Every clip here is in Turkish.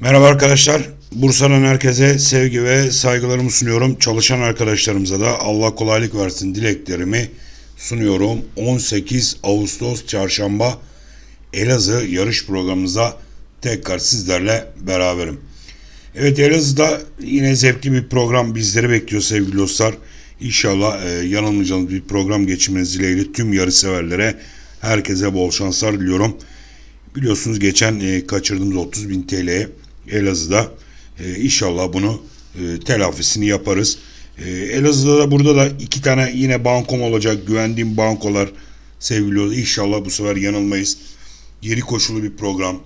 Merhaba arkadaşlar. Bursa'nın herkese sevgi ve saygılarımı sunuyorum. Çalışan arkadaşlarımıza da Allah kolaylık versin dileklerimi sunuyorum. 18 Ağustos Çarşamba Elazığ yarış programımıza tekrar sizlerle beraberim. Evet Elazığ'da yine zevkli bir program bizleri bekliyor sevgili dostlar. İnşallah e, yanılmayacağınız bir program geçirmeniz dileğiyle tüm yarış severlere herkese bol şanslar diliyorum. Biliyorsunuz geçen e, kaçırdığımız 30 bin TL'ye Elazığ'da e, inşallah bunu e, telafisini yaparız. E, Elazığ'da da burada da iki tane yine bankom olacak. Güvendiğim bankolar sevgili. İnşallah bu sefer yanılmayız. Yeri koşulu bir program.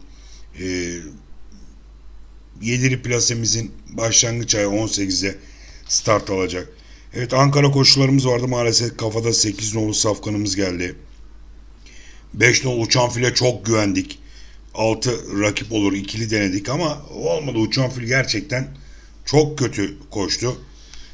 E, Yediri plasemizin başlangıç ayı 18'e start alacak. Evet Ankara koşularımız vardı maalesef kafada 8 nolu safkanımız geldi. 5 nolu uçan file çok güvendik. 6 rakip olur ikili denedik ama olmadı uçan fil gerçekten çok kötü koştu.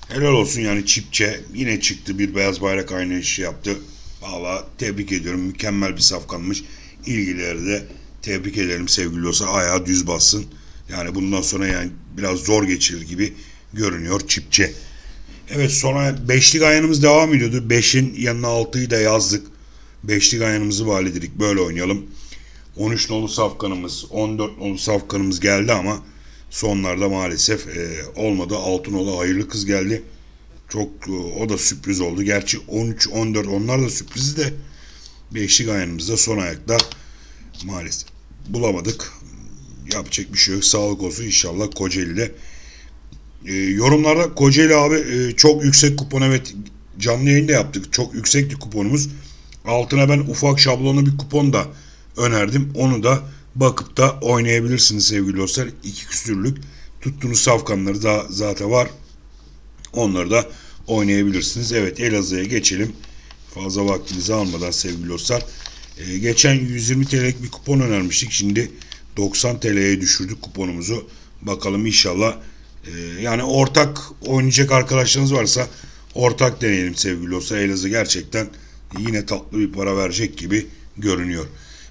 Helal olsun yani çipçe yine çıktı bir beyaz bayrak aynı işi yaptı. Valla tebrik ediyorum mükemmel bir safkanmış. İlgileri de tebrik ederim sevgili olsa ayağı düz bassın. Yani bundan sonra yani biraz zor geçirir gibi görünüyor çipçe. Evet sonra beşlik ayağımız devam ediyordu. Beşin yanına altıyı da yazdık. Beşlik ayağımızı validirdik. Böyle oynayalım. 13 nolu safkanımız, 14 nolu safkanımız geldi ama sonlarda maalesef e, olmadı. 6 nolu hayırlı kız geldi. Çok e, o da sürpriz oldu. Gerçi 13, 14 onlar da sürpriz de beşlik ayağımızda son ayakta maalesef bulamadık. Yapacak bir şey yok. Sağlık olsun inşallah Kocaeli'de. E, yorumlarda Kocaeli abi e, çok yüksek kupon evet canlı yayında yaptık. Çok yüksekti kuponumuz. Altına ben ufak şablonlu bir kupon da önerdim. Onu da bakıp da oynayabilirsiniz sevgili dostlar. İki küsürlük tuttuğunuz safkanları da zaten var. Onları da oynayabilirsiniz. Evet Elazığ'a geçelim. Fazla vaktinizi almadan sevgili dostlar. Ee, geçen 120 TL'lik bir kupon önermiştik. Şimdi 90 TL'ye düşürdük kuponumuzu. Bakalım inşallah e, yani ortak oynayacak arkadaşlarınız varsa ortak deneyelim sevgili dostlar. Elazığ gerçekten yine tatlı bir para verecek gibi görünüyor.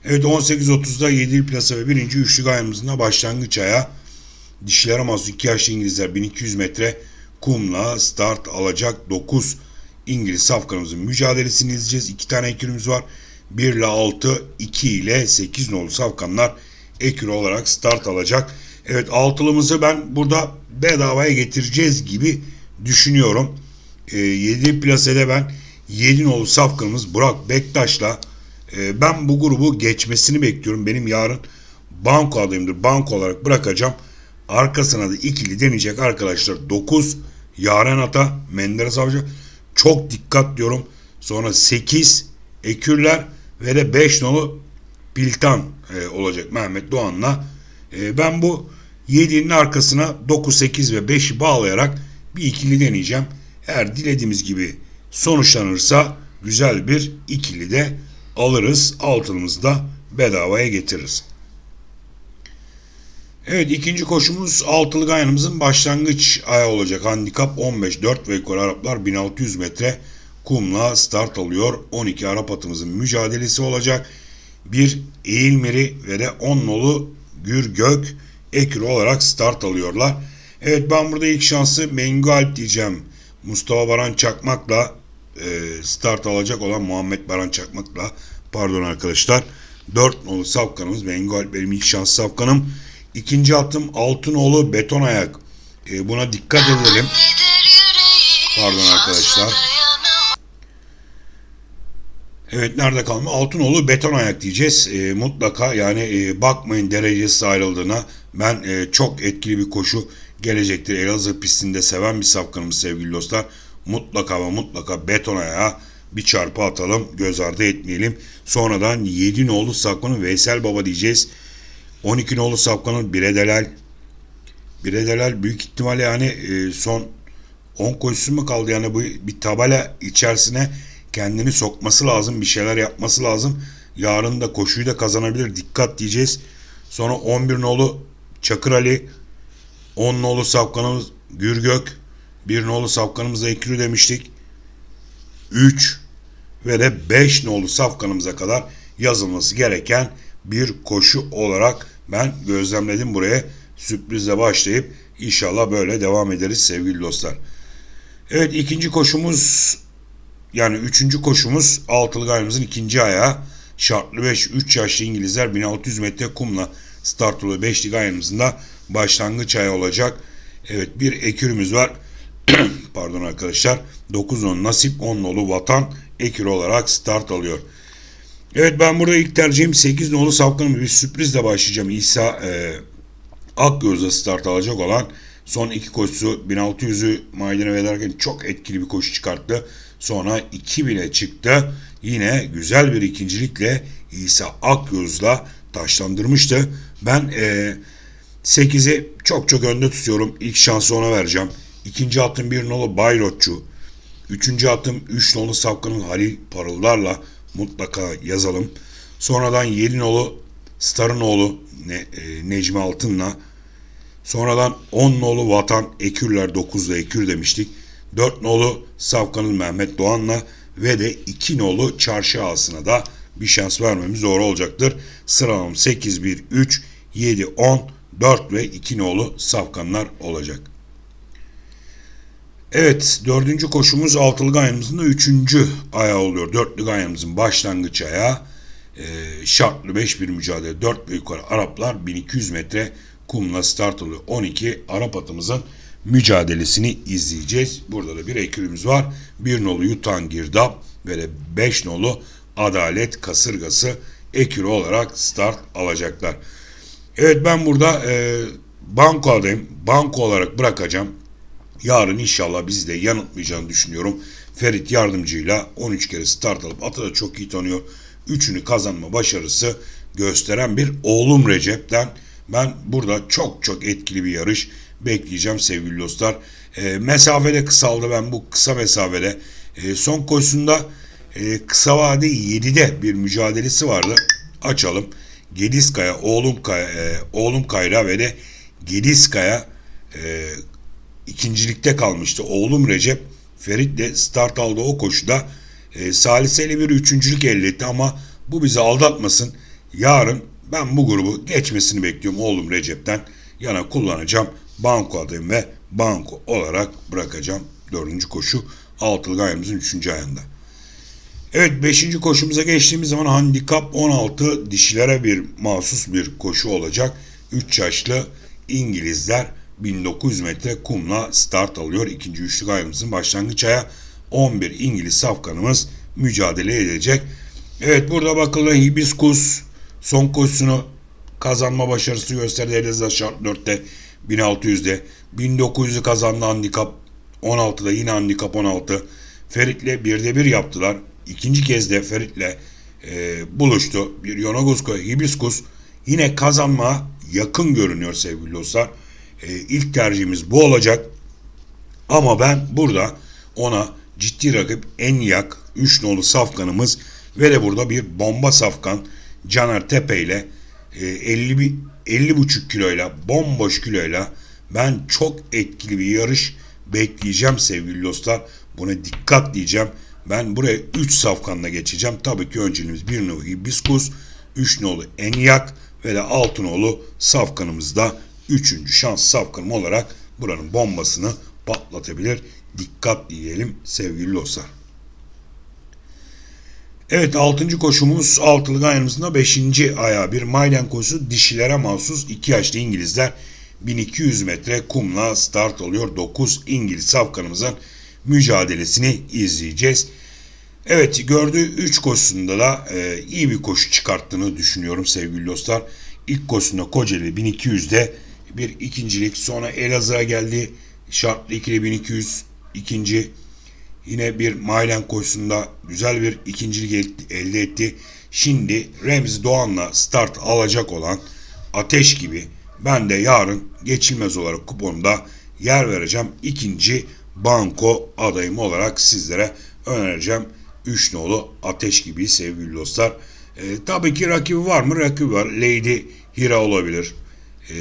Evet 18.30'da 7 plasa ve 1. üçlük ayağımızın da başlangıç aya dişilere mahsus 2 yaşlı İngilizler 1200 metre kumla start alacak 9 İngiliz safkanımızın mücadelesini izleyeceğiz. 2 tane ekürümüz var. 1 ile 6, 2 ile 8 nolu safkanlar ekür olarak start alacak. Evet altılımızı ben burada bedavaya getireceğiz gibi düşünüyorum. E, 7 plasede ben 7 nolu safkanımız Burak Bektaş'la e, ben bu grubu geçmesini bekliyorum. Benim yarın banko adayımdır. Banko olarak bırakacağım. Arkasına da ikili deneyecek arkadaşlar 9 Yaren Ata, Menderes Avcı. Çok dikkat diyorum. Sonra 8 Ekürler ve de 5 nolu Piltan e, olacak Mehmet Doğan'la. E, ben bu 7'nin arkasına 9, 8 ve 5'i bağlayarak bir ikili deneyeceğim. Eğer dilediğimiz gibi sonuçlanırsa güzel bir ikili de alırız. Altınımızı da bedavaya getiririz. Evet ikinci koşumuz altılı gayanımızın başlangıç ayağı olacak. Handikap 15 4 ve yukarı Araplar 1600 metre kumla start alıyor. 12 Arap atımızın mücadelesi olacak. Bir Eğilmeri ve de 10 nolu Gür Gök ekür olarak start alıyorlar. Evet ben burada ilk şansı Mengu Alp diyeceğim. Mustafa Baran Çakmak'la start alacak olan Muhammed Baran Çakmak'la pardon arkadaşlar. 4 nolu safkanımız Alp benim ilk şans safkanım. İkinci attım Altınoğlu beton ayak. E, buna dikkat edelim. Pardon arkadaşlar. Evet nerede kalma? Altınoğlu beton ayak diyeceğiz. E, mutlaka yani e, bakmayın derecesi ayrıldığına. Ben e, çok etkili bir koşu gelecektir. Elazığ pistinde seven bir safkanımız sevgili dostlar. Mutlaka ve mutlaka beton ayağa bir çarpı atalım. Göz ardı etmeyelim. Sonradan 7 nolu safkanın Veysel Baba diyeceğiz. 12 nolu safkanın Biredelal. Biredelal büyük ihtimalle yani e, son 10 koşusu mu kaldı yani bu bir tabela içerisine kendini sokması lazım. Bir şeyler yapması lazım. Yarın da koşuyu da kazanabilir. Dikkat diyeceğiz. Sonra 11 nolu Çakır Ali. 10 nolu safkanımız Gürgök. 1 nolu safkanımıza Ekürü demiştik. 3 ve de 5 nolu safkanımıza kadar yazılması gereken bir koşu olarak ben gözlemledim buraya. sürprizle başlayıp inşallah böyle devam ederiz sevgili dostlar. Evet ikinci koşumuz yani üçüncü koşumuz altılı gayrımızın ikinci ayağı. Şartlı 5 3 yaşlı İngilizler 1600 metre kumla start oluyor. 5'li gayrımızın da başlangıç ayağı olacak. Evet bir ekürümüz var. Pardon arkadaşlar. 9 on nasip 10 nolu vatan ekür olarak start alıyor. Evet ben burada ilk tercihim 8 nolu safkanım bir sürprizle başlayacağım. İsa e, Akgöz'de start alacak olan son iki koşusu 1600'ü maydene verirken çok etkili bir koşu çıkarttı. Sonra 2000'e çıktı. Yine güzel bir ikincilikle İsa Akgöz'la taşlandırmıştı. Ben e, 8'i çok çok önde tutuyorum. İlk şansı ona vereceğim. İkinci attım bir nolu Bayrotçu. Üçüncü attım 3 nolu Safkan'ın Halil Parıldar'la mutlaka yazalım. Sonradan 7 nolu Star'ın oğlu ne, e, Necmi Altın'la Sonradan 10 nolu Vatan Ekürler 9'da Ekür demiştik. 4 nolu Safkan'ın Mehmet Doğan'la ve de 2 nolu Çarşı Ağası'na da bir şans vermemiz doğru olacaktır. Sıralam 8, 1, 3, 7, 10, 4 ve 2 nolu Safkanlar olacak. Evet dördüncü koşumuz altılı gayamızın da üçüncü ayağı oluyor. Dörtlü gayamızın başlangıç ayağı e, şartlı 5 bir mücadele 4 ve yukarı Araplar 1200 metre kumla start oluyor. 12 Arap atımızın mücadelesini izleyeceğiz. Burada da bir ekürümüz var. Bir nolu Yutan Girdap ve de 5 nolu Adalet Kasırgası ekürü olarak start alacaklar. Evet ben burada e, banko adayım. Banko olarak bırakacağım. Yarın inşallah bizi de yanıltmayacağını düşünüyorum. Ferit yardımcıyla 13 kere start alıp atı da çok iyi tanıyor. Üçünü kazanma başarısı gösteren bir oğlum Recep'ten ben burada çok çok etkili bir yarış bekleyeceğim sevgili dostlar. E, mesafede kısaldı ben bu kısa mesafede. E, son koşusunda e, kısa vade 7'de bir mücadelesi vardı. Açalım. Gediskaya, oğlum Kaya, e, oğlum Kayra ve de Gediskaya e, ikincilikte kalmıştı. Oğlum Recep Ferit'le start aldı o koşuda. E, saliseyle bir üçüncülük elde etti ama bu bizi aldatmasın. Yarın ben bu grubu geçmesini bekliyorum oğlum Recep'ten. Yana kullanacağım. Banko adayım ve banko olarak bırakacağım. Dördüncü koşu altılı gayemizin üçüncü ayında. Evet beşinci koşumuza geçtiğimiz zaman handikap 16 dişilere bir mahsus bir koşu olacak. 3 yaşlı İngilizler 1900 metre kumla start alıyor. İkinci üçlü gayrımızın başlangıç aya 11 İngiliz safkanımız mücadele edecek. Evet burada bakıldı Hibiskus son koşusunu kazanma başarısı gösterdi. Elazığ şart 4'te 1600'de 1900'ü kazandı handikap 16'da yine handikap 16. Ferit'le birde bir yaptılar. İkinci kez de Ferit'le e, buluştu. Bir Yonagusko Hibiskus yine kazanma yakın görünüyor sevgili dostlar. E, ilk tercihimiz bu olacak. Ama ben burada ona ciddi rakip Enyak 3 nolu safkanımız ve de burada bir bomba safkan Caner Tepe ile e, 50 50,5 kiloyla bomboş kiloyla ben çok etkili bir yarış bekleyeceğim sevgili dostlar. Buna dikkat diyeceğim. Ben buraya 3 safkanla geçeceğim. Tabii ki önceliğimiz 1 nolu Hibiskus, 3 nolu Enyak ve de 6 nolu safkanımızda 3. şans safkanım olarak buranın bombasını patlatabilir. Dikkat diyelim sevgili dostlar. Evet 6. koşumuz altılı gayrımızda 5. ayağı bir maydan koşusu dişilere mahsus 2 yaşlı İngilizler 1200 metre kumla start alıyor. 9 İngiliz safkanımızın mücadelesini izleyeceğiz. Evet gördüğü 3 koşusunda da e, iyi bir koşu çıkarttığını düşünüyorum sevgili dostlar. İlk koşusunda Kocaeli 1200'de bir ikincilik sonra Elazığ'a geldi. Şartlı ikili 1200 ikinci yine bir Maylen koşusunda güzel bir ikincilik elde etti. Şimdi Remzi Doğan'la start alacak olan Ateş gibi ben de yarın geçilmez olarak kuponda yer vereceğim. İkinci banko adayım olarak sizlere önereceğim. 3 nolu Ateş gibi sevgili dostlar. E, tabii ki rakibi var mı? Rakibi var. Lady Hira olabilir. E,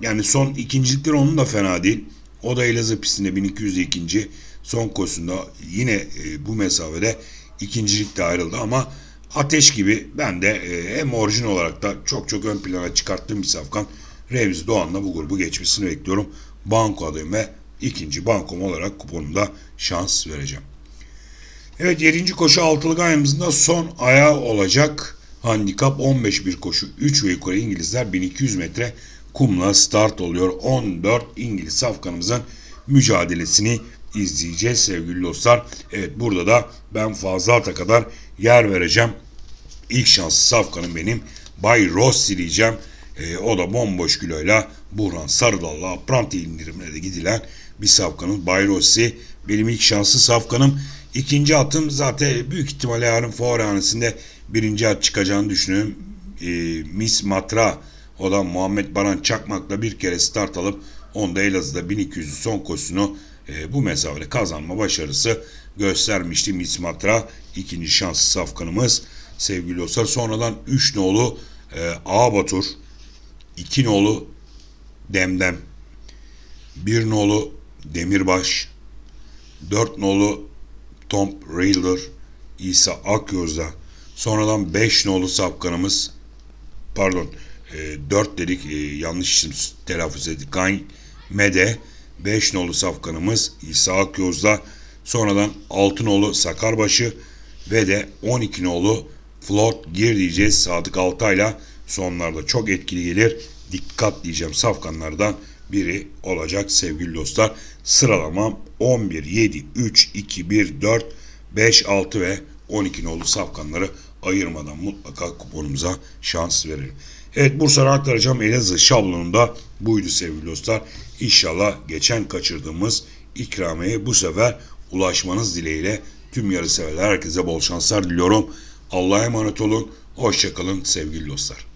yani son ikincilikler onun da fena değil. O da Elazığ pistinde 1200 ikinci. Son koşusunda yine e, bu mesafede ikincilikte ayrıldı ama Ateş gibi ben de e, hem orijin olarak da çok çok ön plana çıkarttığım bir safkan. Remzi Doğan'la bu grubu geçmesini bekliyorum. Banko adayım ve ikinci bankom olarak kuponumda şans vereceğim. Evet 7. koşu altılı gayemizin de son ayağı olacak. Handikap 15 bir koşu. 3 ve yukarı İngilizler 1200 metre kumla start oluyor. 14 İngiliz safkanımızın mücadelesini izleyeceğiz sevgili dostlar. Evet burada da ben fazla ata kadar yer vereceğim. İlk şanslı safkanım benim. Bay Rossi diyeceğim. Ee, o da bomboş kiloyla Burhan Sarıdal'la apranti indirimine de gidilen bir safkanın Bay Rossi. Benim ilk şanslı safkanım. İkinci atım zaten büyük ihtimalle yarın fuarhanesinde birinci at çıkacağını düşünüyorum. Ee, Miss Matra o da Muhammed Baran Çakmak'la bir kere start alıp onda Elazığ'da 1200'ün son koşusunu e, bu mesafede kazanma başarısı göstermişti Miss Matra. ikinci şanslı safkanımız sevgili dostlar. Sonradan 3 nolu e, Ağabatur, 2 nolu Demdem, 1 nolu Demirbaş, 4 nolu Tom Railer, İsa Akyoz'da. Sonradan 5 nolu safkanımız pardon e, 4 dedik e, yanlış isim telaffuz ettik. Gain Mede 5 nolu safkanımız İsa Akyoz'da. Sonradan 6 nolu Sakarbaşı ve de 12 nolu Flot Gir diyeceğiz. Sadık Altay'la sonlarda çok etkili gelir. Dikkat diyeceğim safkanlardan biri olacak sevgili dostlar. Sıralamam 11, 7, 3, 2, 1, 4, 5, 6 ve 12 nolu safkanları ayırmadan mutlaka kuponumuza şans verelim. Evet Bursa'ya aktaracağım Elazığ şablonunda buydu sevgili dostlar. İnşallah geçen kaçırdığımız ikramiye bu sefer ulaşmanız dileğiyle tüm yarı severler herkese bol şanslar diliyorum. Allah'a emanet olun. Hoşçakalın sevgili dostlar.